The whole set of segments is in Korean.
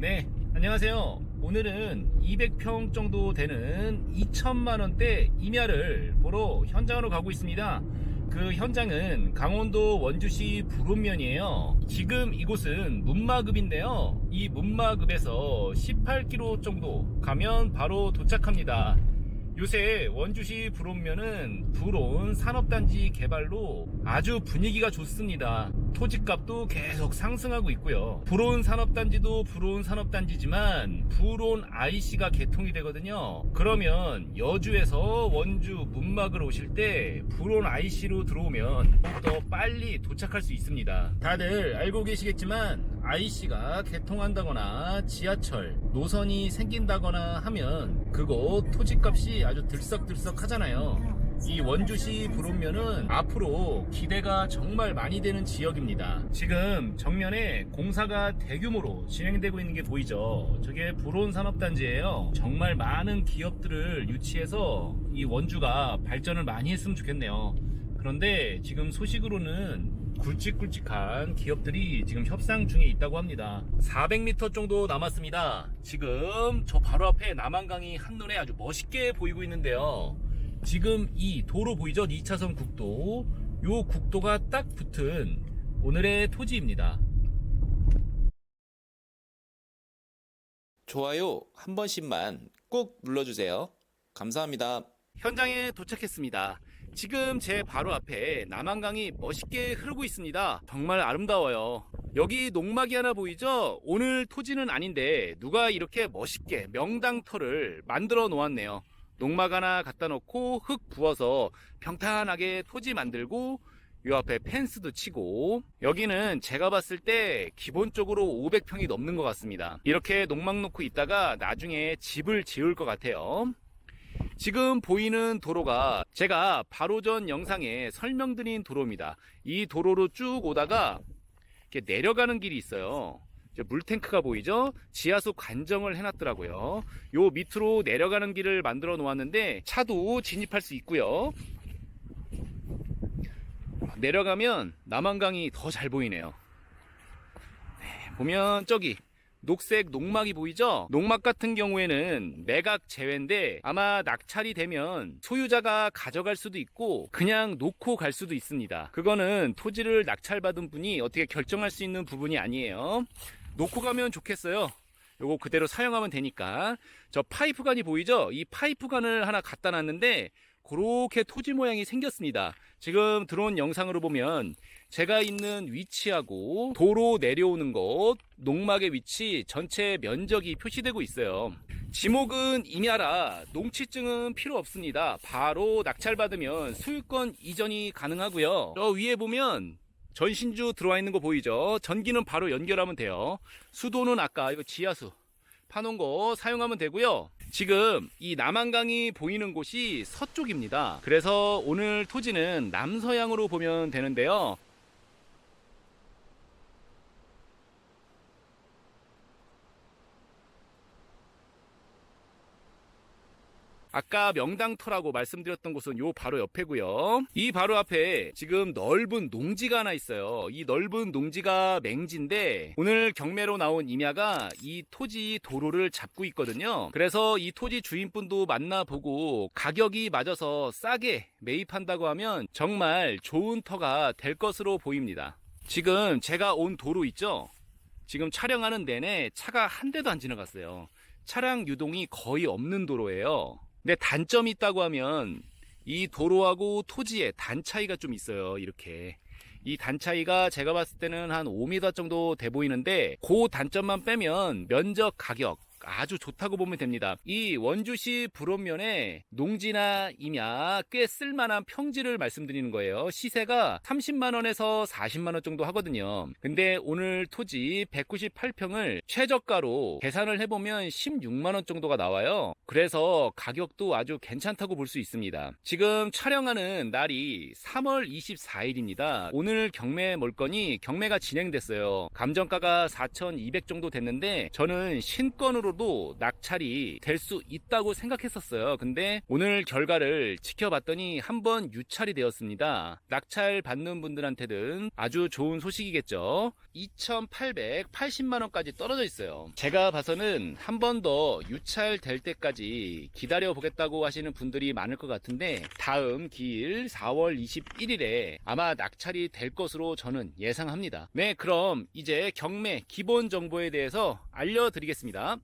네, 안녕하세요. 오늘은 200평 정도 되는 2천만원대 임야를 보러 현장으로 가고 있습니다. 그 현장은 강원도 원주시 불온면이에요. 지금 이곳은 문마급인데요. 이 문마급에서 18km 정도 가면 바로 도착합니다. 요새 원주시 불온면은 불온 산업단지 개발로 아주 분위기가 좋습니다. 토지값도 계속 상승하고 있고요. 불온 산업단지도 불온 산업단지지만 불온 IC가 개통이 되거든요. 그러면 여주에서 원주 문막을 오실 때 불온 IC로 들어오면 더욱더 빨리 도착할 수 있습니다. 다들 알고 계시겠지만 IC가 개통한다거나 지하철, 노선이 생긴다거나 하면 그곳 토지값이 아주 들썩들썩 하잖아요. 이 원주시 불온면은 앞으로 기대가 정말 많이 되는 지역입니다. 지금 정면에 공사가 대규모로 진행되고 있는 게 보이죠? 저게 불온 산업단지예요. 정말 많은 기업들을 유치해서 이 원주가 발전을 많이 했으면 좋겠네요. 그런데 지금 소식으로는 굵직굵직한 기업들이 지금 협상 중에 있다고 합니다. 400m 정도 남았습니다. 지금 저 바로 앞에 남한강이 한눈에 아주 멋있게 보이고 있는데요. 지금 이 도로 보이죠? 2차선 국도. 요 국도가 딱 붙은 오늘의 토지입니다. 좋아요 한 번씩만 꼭 눌러주세요. 감사합니다. 현장에 도착했습니다. 지금 제 바로 앞에 남한강이 멋있게 흐르고 있습니다. 정말 아름다워요. 여기 농막이 하나 보이죠? 오늘 토지는 아닌데 누가 이렇게 멋있게 명당터를 만들어 놓았네요. 농막 하나 갖다 놓고 흙 부어서 평탄하게 토지 만들고 요 앞에 펜스도 치고 여기는 제가 봤을 때 기본적으로 500평이 넘는 것 같습니다. 이렇게 농막 놓고 있다가 나중에 집을 지을 것 같아요. 지금 보이는 도로가 제가 바로 전 영상에 설명드린 도로입니다. 이 도로로 쭉 오다가 이렇게 내려가는 길이 있어요. 물탱크가 보이죠? 지하수 관정을 해놨더라고요. 요 밑으로 내려가는 길을 만들어 놓았는데 차도 진입할 수 있고요. 내려가면 남한강이 더 잘 보이네요. 네, 보면 저기 녹색 농막이 보이죠? 농막 같은 경우에는 매각 제외인데 아마 낙찰이 되면 소유자가 가져갈 수도 있고 그냥 놓고 갈 수도 있습니다. 그거는 토지를 낙찰받은 분이 어떻게 결정할 수 있는 부분이 아니에요. 놓고 가면 좋겠어요. 요거 그대로 사용하면 되니까. 저 파이프관이 보이죠? 이 파이프관을 하나 갖다 놨는데 그렇게 토지 모양이 생겼습니다. 지금 들어온 영상으로 보면 제가 있는 위치하고 도로 내려오는 곳, 농막의 위치 전체 면적이 표시되고 있어요. 지목은 임야라 농취증은 필요 없습니다. 바로 낙찰받으면 소유권 이전이 가능하고요. 저 위에 보면 전신주 들어와 있는 거 보이죠? 전기는 바로 연결하면 돼요. 수도는 아까 이거 지하수 파놓은 거 사용하면 되고요. 지금 이 남한강이 보이는 곳이 서쪽입니다. 그래서 오늘 토지는 남서향으로 보면 되는데요. 아까 명당터라고 말씀드렸던 곳은 요 바로 옆에고요. 이 바로 앞에 지금 넓은 농지가 하나 있어요. 이 넓은 농지가 맹지인데 오늘 경매로 나온 임야가 이 토지 도로를 잡고 있거든요. 그래서 이 토지 주인분도 만나보고 가격이 맞아서 싸게 매입한다고 하면 정말 좋은 터가 될 것으로 보입니다. 지금 제가 온 도로 있죠? 지금 촬영하는 내내 차가 한 대도 안 지나갔어요. 차량 유동이 거의 없는 도로예요. 근데 단점이 있다고 하면 이 도로하고 토지의 단 차이가 좀 있어요. 이렇게. 이 단 차이가 제가 봤을 때는 한 5m 정도 돼 보이는데 그 단점만 빼면 면적 가격 아주 좋다고 보면 됩니다. 이 원주시 불온면에 농지나 임야 꽤 쓸만한 평지를 말씀드리는 거예요. 시세가 30만 원에서 40만 원 정도 하거든요. 근데 오늘 토지 198평을 최저가로 계산을 해보면 16만 원 정도가 나와요. 그래서 가격도 아주 괜찮다고 볼 수 있습니다. 지금 촬영하는 날이 3월 24일입니다. 오늘 경매 몰건이 경매가 진행됐어요. 감정가가 4,200 정도 됐는데 저는 신건으로 100%도 낙찰이 될 수 있다고 생각했었어요. 근데 오늘 결과를 지켜봤더니 한번 유찰이 되었습니다. 낙찰 받는 분들한테는 아주 좋은 소식이겠죠. 2,880만원까지 떨어져 있어요. 제가 봐서는 한 번 더 유찰될 때까지 기다려 보겠다고 하시는 분들이 많을 것 같은데 다음 기일 4월 21일에 아마 낙찰이 될 것으로 저는 예상합니다. 네, 그럼 이제 경매 기본 정보에 대해서 알려드리겠습니다.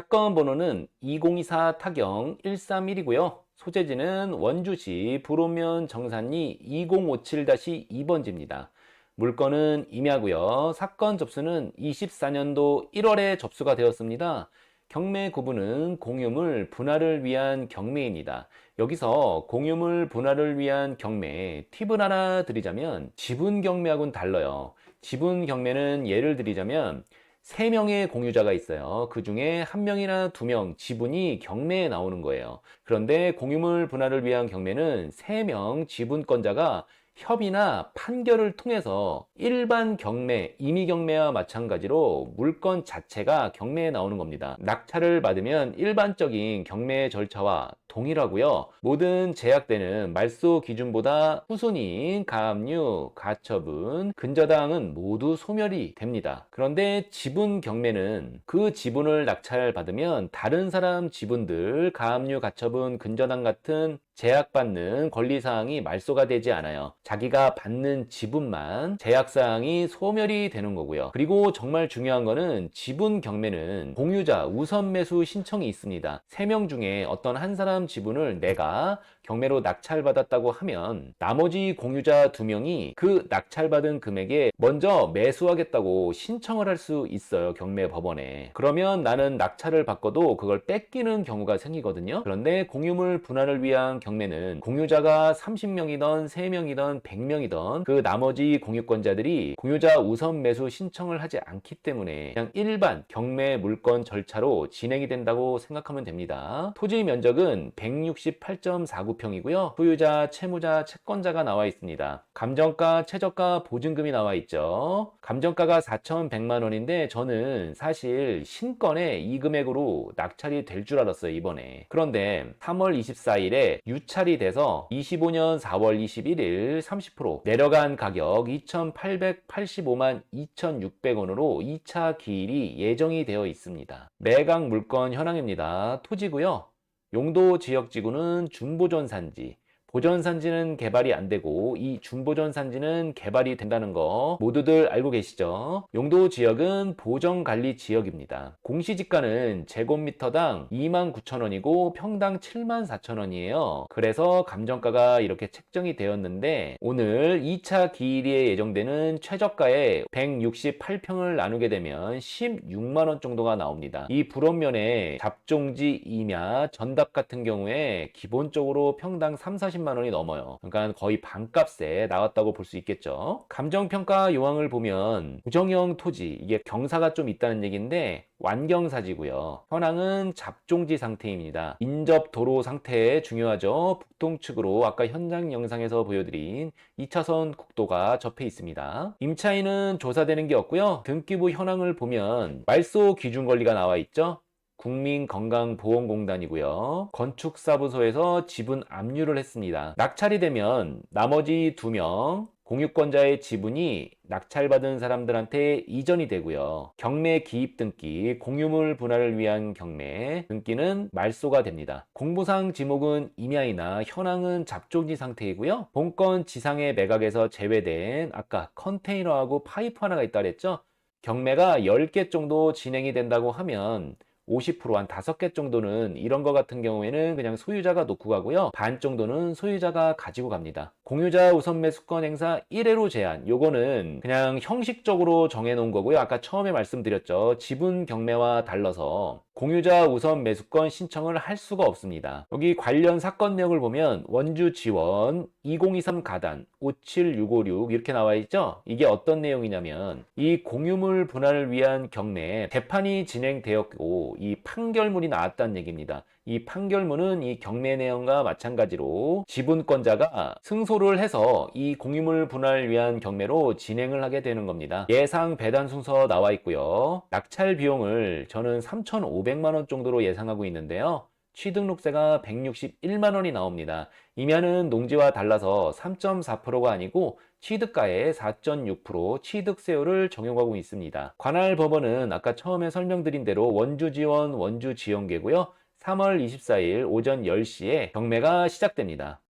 사건 번호는 2024 타경 131이고요. 소재지는 원주시 불오면 정산리 2057-2번지입니다. 물건은 임야고요. 사건 접수는 24년도 1월에 접수가 되었습니다. 경매 구분은 공유물 분할을 위한 경매입니다. 여기서 공유물 분할을 위한 경매 팁을 하나 드리자면 지분 경매하고는 달라요. 지분 경매는 예를 드리자면 3명의 공유자가 있어요. 그 중에 한 명이나 두 명 지분이 경매에 나오는 거예요. 그런데 공유물 분할을 위한 경매는 3명 지분권자가 협의나 판결을 통해서 일반 경매, 임의 경매와 마찬가지로 물건 자체가 경매에 나오는 겁니다. 낙찰을 받으면 일반적인 경매 절차와 동일하고요. 모든 제약되는 말소 기준보다 후순위, 가압류, 가처분, 근저당은 모두 소멸이 됩니다. 그런데 지분 경매는 그 지분을 낙찰받으면 다른 사람 지분들, 가압류, 가처분, 근저당 같은 제약받는 권리사항이 말소가 되지 않아요. 자기가 받는 지분만 제약사항이 소멸이 되는 거고요. 그리고 정말 중요한 거는 지분 경매는 공유자 우선 매수 신청이 있습니다. 3명 중에 어떤 한 사람 지분을 내가 경매로 낙찰받았다고 하면 나머지 공유자 두 명이 그 낙찰받은 금액에 먼저 매수하겠다고 신청을 할 수 있어요. 경매 법원에. 그러면 나는 낙찰을 받고도 그걸 뺏기는 경우가 생기거든요. 그런데 공유물 분할을 위한 경매는 공유자가 30명이던 3명이던 100명이던 그 나머지 공유권자들이 공유자 우선 매수 신청을 하지 않기 때문에 그냥 일반 경매 물건 절차로 진행이 된다고 생각하면 됩니다. 토지 면적은 168.49 평이고요. 소유자, 채무자, 채권자가 나와 있습니다. 감정가, 최저가, 보증금이 나와 있죠. 감정가가 4,100만 원인데 저는 사실 신건에 이 금액으로 낙찰이 될 줄 알았어요, 이번에. 그런데 3월 24일에 유찰이 돼서 25년 4월 21일 30% 내려간 가격 2,885만 2,600원으로 2차 기일이 예정이 되어 있습니다. 매각 물건 현황입니다. 토지고요. 용도 지역 지구는 준보전 산지. 보전 산지는 개발이 안 되고 이 준보전 산지는 개발이 된다는 거 모두들 알고 계시죠? 용도 지역은 보정 관리 지역입니다. 공시지가는 제곱미터당 29,000원이고 평당 74,000원이에요. 그래서 감정가가 이렇게 책정이 되었는데 오늘 2차 기일에 예정되는 최저가에 168평을 나누게 되면 16만 원 정도가 나옵니다. 이 불원면에 잡종지 임야 전답 같은 경우에 기본적으로 평당 3, 40만 원이 넘어요. 그러니까 거의 반값에 나왔다고 볼 수 있겠죠. 감정평가 요항을 보면 부정형 토지 이게 경사가 좀 있다는 얘기인데 완경사지고요. 현황은 잡종지 상태입니다. 인접 도로 상태 중요하죠. 북동측으로 아까 현장 영상에서 보여드린 2차선 국도가 접해 있습니다. 임차인은 조사되는 게 없고요. 등기부 현황을 보면 말소 기준 권리가 나와 있죠. 국민건강보험공단이고요. 건축사무소에서 지분 압류를 했습니다. 낙찰이 되면 나머지 두명 공유권자의 지분이 낙찰받은 사람들한테 이전이 되고요. 경매 기입 등기, 공유물 분할을 위한 경매 등기는 말소가 됩니다. 공부상 지목은 임야이나 현황은 잡종지 상태이고요. 본건 지상의 매각에서 제외된 아까 컨테이너하고 파이프 하나가 있다 그랬죠? 경매가 10개 정도 진행이 된다고 하면 50%한 5개 정도는 이런 거 같은 경우에는 그냥 소유자가 놓고 가고요. 반 정도는 소유자가 가지고 갑니다. 공유자 우선 매수권 행사 1회로 제한. 요거는 그냥 형식적으로 정해 놓은 거고요. 아까 처음에 말씀드렸죠. 지분 경매와 달라서 공유자 우선 매수권 신청을 할 수가 없습니다. 여기 관련 사건 내용을 보면 원주 지원 2023 가단 57656 이렇게 나와 있죠? 이게 어떤 내용이냐면 이 공유물 분할을 위한 경매 재판이 진행되었고 이 판결문이 나왔다는 얘기입니다. 이 판결문은 이 경매 내용과 마찬가지로 지분권자가 승소를 해서 이 공유물 분할을 위한 경매로 진행을 하게 되는 겁니다. 예상 배당 순서 나와 있고요. 낙찰 비용을 저는 3,500만 원 정도로 예상하고 있는데요. 취등록세가 161만 원이 나옵니다. 임야는 농지와 달라서 3.4%가 아니고 취득가의 4.6% 취득세율을 적용하고 있습니다. 관할 법원은 아까 처음에 설명드린 대로 원주 지원 원주 지원계고요. 3월 24일 오전 10시에 경매가 시작됩니다.